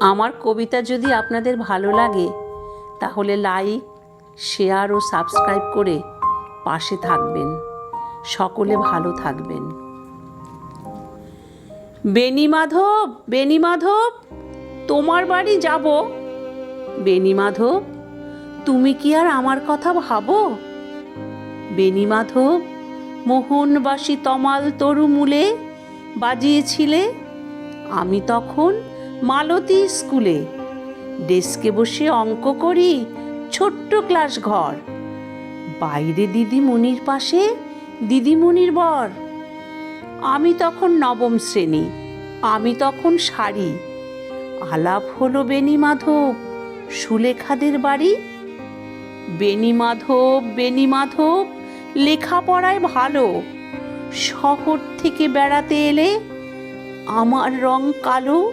আমার কবিতা যদি আপনাদের ভালো লাগে, তাহলে লাইক শেয়ার ও সাবস্ক্রাইব করে পাশে থাকবেন। সকলে ভালো থাকবেন। বেনি মাধব মাধব, তোমার বাড়ি যাব। বেনি মাধব, তুমি কি আর আমার কথা ভাবো? বেনি মাধব, মোহনবাসী তমাল তরুমূলে বাজিয়েছিলে। আমি তখন মালতী স্কুলে। ডেস্কে বসে অঙ্ক করি, ছোট্ট ক্লাস ঘর। বাইরে দিদিমণির পাশে দিদিমণির বর। আমি তখন নবম শ্রেণি, আমি তখন শাড়ি আলাপ হলো বেনি মাধব, সুলেখাদের বাড়ি। বেনি মাধব বেনি মাধব, লেখাপড়ায় ভালো। শহর থেকে বেড়াতে এলে আমার রং কালো।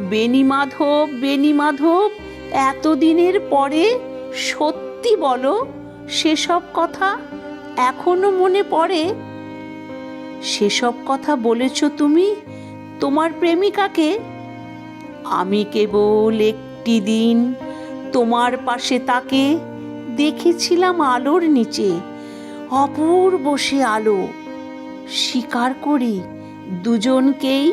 বেনি মাধব বেনি মাধব, এতদিনের পরে সত্যি বলো সেসব কথা এখনও মনে পড়ে? সেসব কথা বলেছ তুমি তোমার প্রেমিকাকে? আমি কেবল একটি দিন তোমার পাশে তাকে দেখেছিলাম আলোর নিচে, অপূর্ব সে আলো। স্বীকার করি দুজনকেই